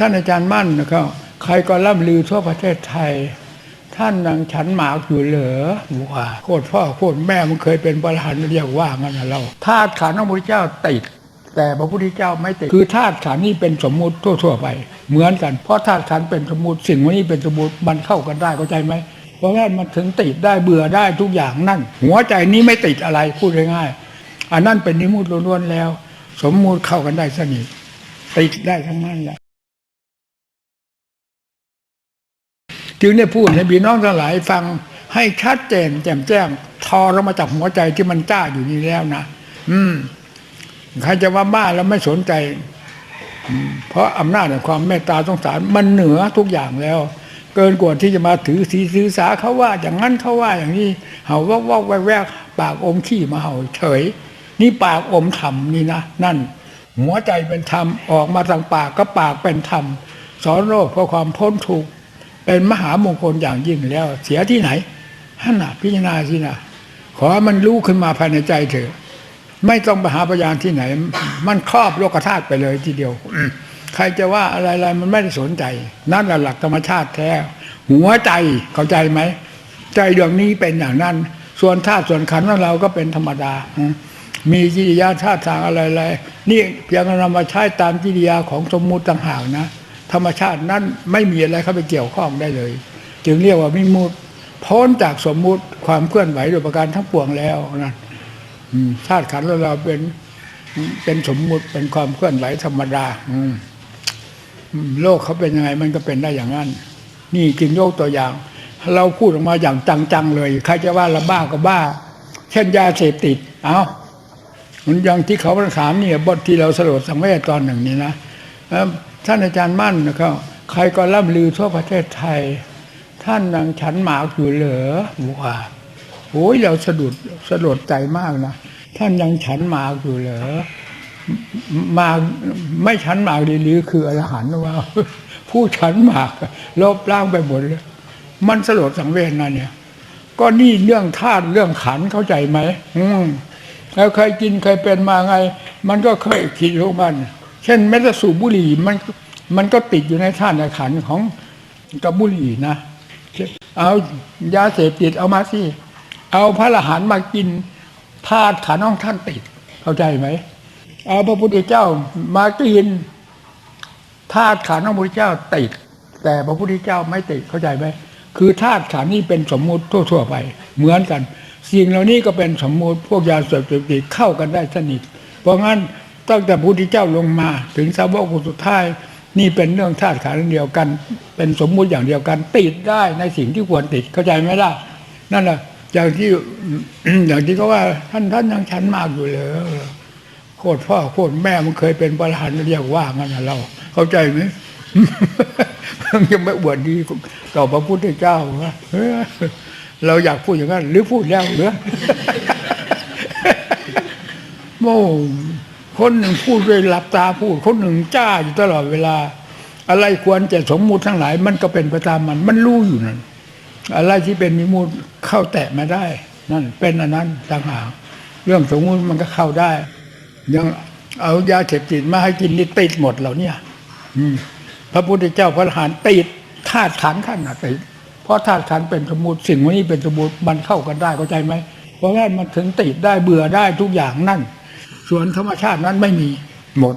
ท่านอาจารย์มั่นนะครับใครก็ล่ำลือทั่วประเทศไทย ท่านนังฉันหมากอยู่เหรอว่าโคตรพ่อโคตรแม่มันเคยเป็นประหารเรียกว่างั้นนะเราธาตุขันธ์ของพระพุทธเจ้าติด แต่พระพุทธเจ้าไม่ติดคือธาตุขันธ์นี่เป็นสมมุติทั่ว ๆ ไป เหมือนกันเพราะธาตุขันธ์เป็นสมมุติสิ่งวันนี้เป็นสมมุติมันเข้ากันได้เข้าใจไหมเพราะงั้นมันถึงติดได้เบื่อได้ทุกอย่างนั่น หัวใจนี้ไม่ติดอะไรพูดง่ายๆอันนั้นเป็นนิมุติล้วนๆแล้ว สมมุติเข้ากันได้สนิทติดได้ทั้งนั้นแหละ จึงได้พูดให้พี่น้องทั้งหลายฟังให้ชัดเจนแจ่มแจ้ง ทอเรามาจากหัวใจที่มันจ้าอยู่นี่แล้วนะอืมใครจะว่าบ้าแล้วไม่สนใจ เพราะอำนาจแห่งความเมตตาสงสารมันเหนือทุกอย่างแล้ว เกินกว่าที่จะมาถือสีถือสาเขาว่า อย่างนั้นเขาว่าอย่างนี้เห่าว่าว่าแวกแวกปากอมขี้มาเห่าเฉย นี่ปากอมธรรมนี่นะนั่น หัวใจเป็นธรรมออกมาทางปากก็ปากเป็นธรรมสอนโลกเพื่อความพ้นทุกข์ เป็นมหามงคลอย่างยิ่งแล้ว เสียที่ไหนฮั่นน่ะพิจารณาสินะขอให้มันรู้ขึ้นมาภายในใจเถอะ ไม่ต้องไปหาพยานที่ไหน มันครอบโลกธาตุไปเลยทีเดียวใครจะว่าอะไรๆมันไม่ได้สนใจ นั่นแหละหลักธรรมชาติแท้ หัวใจเข้าใจไหม ใจดวงนี้เป็นอย่างนั้น ส่วนธาตุส่วนขันธ์ของเราก็เป็นธรรมดาอืมมีกิริยาท่าทางอะไรๆนี่เพียงนำมาใช้ตามกิริยาของสมมุติต่างหากนะ ธรรมชาตินั้นไม่มีอะไรเข้าไปเกี่ยวข้องได้เลย จึงเรียกว่ามิมุติพ้นจากสมมุติความเคลื่อนไหวโดยประการทั้งปวงแล้วนะธาตุขันธ์เราเป็นเป็นสมมุติเป็นความเคลื่อนไหวธรรมดา อืโลกเขาเป็นยังไงมันก็เป็นได้อย่างนั้น นี่จึงยกตัวอย่าง เราพูดออกมาอย่างจังๆเลยใครจะว่าเราบ้าก็บ้า เช่นยาเสพติด เอามันอย่างที่เขาถามเนี่ยบทที่เราสลดสังเวชตอนหนึ่งนี่นะ ท่านอาจารย์มั่นนะครับใครก็ล่ำลือทั่วประเทศไทย ท่านนังฉันหมากอยู่เหรอว่าโอ้ยเราสะดุดสลดใจมากนะท่านยังฉันหมากอยู่เหรอหมากไม่ฉันหมากดีๆคืออรหันต์ว่า ผู้ฉันหมากลบล้างไปหมดเลยมันสลดสังเวชนะเนี่ย ก็นี่เรื่องธาตุเรื่องขันธ์เข้าใจไหมอืมแล้วเคยกินเคยเป็นมาไง มันก็เคยคิดของมัน เช่นแม้แต่สูบบุหรี่มันมันก็ติดอยู่ในธาตุในขันของกับบุหรี่นะ เอายาเสพติดเอามาสิเอาพระอรหันต์มากินธาตุขันของท่านติด เข้าใจไหมเอาพระพุทธเจ้ามากินธาตุขันของพระพุทธเจ้าติด แต่พระพุทธเจ้าไม่ติดเข้าใจไหมคือธาตุขันนี่เป็นสมมุติทั่ว ๆ ไป เหมือนกัน สิ่งเหล่านี้ก็เป็นสมมุติพวกยาเสพติดเข้ากันได้สนิท เพราะงั้น ตั้งแต่พุทธเจ้าลงมา ถึงสาวกคนสุดท้ายนี่เป็นเรื่องธาตุขันธ์เดียวกัน เป็นสมมุติอย่างเดียวกัน ติดได้ในสิ่งที่ควรติดเข้าใจไหมล่ะนั่นแหละอย่างที่อย่างที่เขาว่า ท่านท่านยังชันมากอยู่เลยโคตรพ่อโคตรแม่มันเคยเป็นประหารเรียกว่างั้นเรา เข้าใจไหมยังไม่อวดดีต่อพระพุทธเจ้าเฮ้ยเราอยากพูดอย่างนั้น หรือพูดแล้วเหรือโม่ คนหนึ่งพูดด้วยหลับตาพูด คนหนึ่งจ้าอยู่ตลอดเวลา อะไรควรจะสมมุติทั้งหลาย มันก็เป็นไปตามมัน มันรู้อยู่นั่นอะไรที่เป็นมิมุติเข้าแตะมาได้นั่นเป็นอันนั้นต่างหากเรื่องสมมุติมันก็เข้าได้ยังเอายาเสพติดมาให้กินนี่ติดหมดเหล่านี้พระพุทธเจ้าพระอรหันต์ติดธาตุขันธ์ขันธ์ติดเพราะธาตุขันธ์เป็นสมมุติสิ่งวันนี้เป็นสมมุติมันเข้ากันได้เข้าใจไหมเพราะงั้นมันถึงติดได้เบื่อได้ทุกอย่างนั่น ส่วนธรรมชาตินั้นไม่มีหมด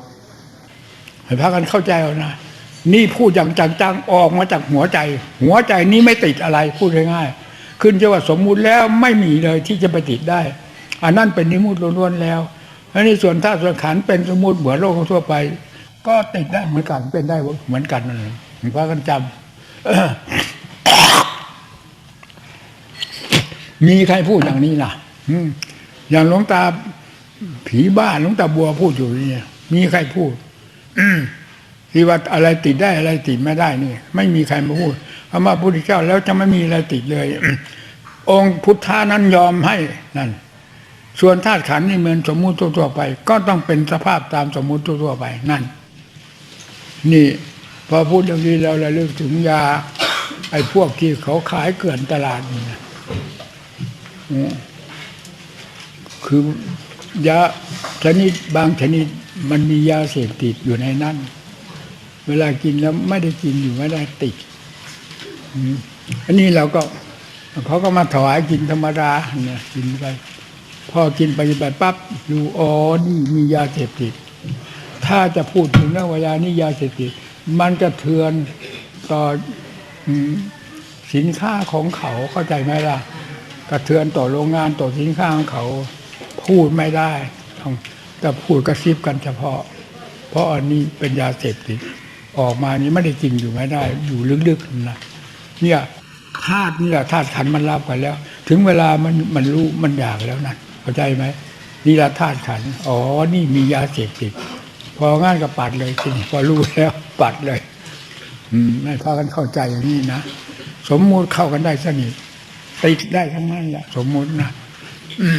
ให้พากันเข้าใจเอานะนี่พูดอย่างจังๆออกมาจากหัวใจ หัวใจนี้ไม่ติดอะไรพูดง่ายๆขึ้นจะว่าสมมุติแล้วไม่มีเลยที่จะไปติดได้ อันนั้นเป็นนิมุติล้วนๆแล้วอันนี้ส่วนธาตุส่วนขันธ์เป็นสมมุติเหมือนโลกทั่วไป ก็ติดได้เหมือนกันเป็นได้เหมือนกันนั่นเองพากันจำมีใครพูดอย่างนี้ล่ะอืมอย่างหลวงตา ผีบ้านหลวงตาบัวพูดอยู่นี่มีใครพูดที่ว่าอะไรติดได้อะไรติดไม่ได้นี่ ไม่มีใครมาพูดพระมาพุทธเจ้าแล้วจะไม่มีอะไรติดเลย องค์พุทธานั้นยอมให้นั่น ส่วนธาตุขันนี่เหมือนสมมุติทั่วๆไป ก็ต้องเป็นสภาพตามสมมุติทั่วๆไปนั่น นี่ พอพูดอย่างนี้แล้วระลึกถึงยา ไอ้พวกที่เขาขายเกลื่อนตลาดนี่นะคือ ยาชนิดบางชนิดมันมียาเสพติดอยู่ในนั้น เวลากินแล้วไม่ได้กินอยู่ไม่ได้ติดอันนี้เราก็เขาก็มาถวายกินธรรมดาเนี่ยกินไป พอกินไปไปปั๊บดูอ๋อนี่มียาเสพติด ถ้าจะพูดถึงเรื่องวายานี่ยาเสพติด มันกระเทือนต่อสินค้าของเขาเข้าใจไหมล่ะ กระเทือนต่อโรงงานต่อสินค้าของเขา พูดไม่ได้ต้องแต่พูดกระซิบกันเฉพาะ เพราะอันนี้เป็นยาเสพติดออกมานี้ไม่ได้กินอยู่ไม่ได้ อยู่ลึกๆนะเนี่ยธาตุนี่แหละธาตุขันมันรับกันแล้ว ถึงเวลามันมันรู้มันอยากแล้วนะเข้าใจไหมนี่ละธาตุขันอ๋อนี่มียาเสพติดพองานก็ปัดเลยทีนี้พอรู้แล้วปัดเลยอืมให้พากันเข้าใจอย่างนี้นะสมมุติเข้ากันได้สนิทติดได้ทั้งนั้นแหละสมมุตินะ อื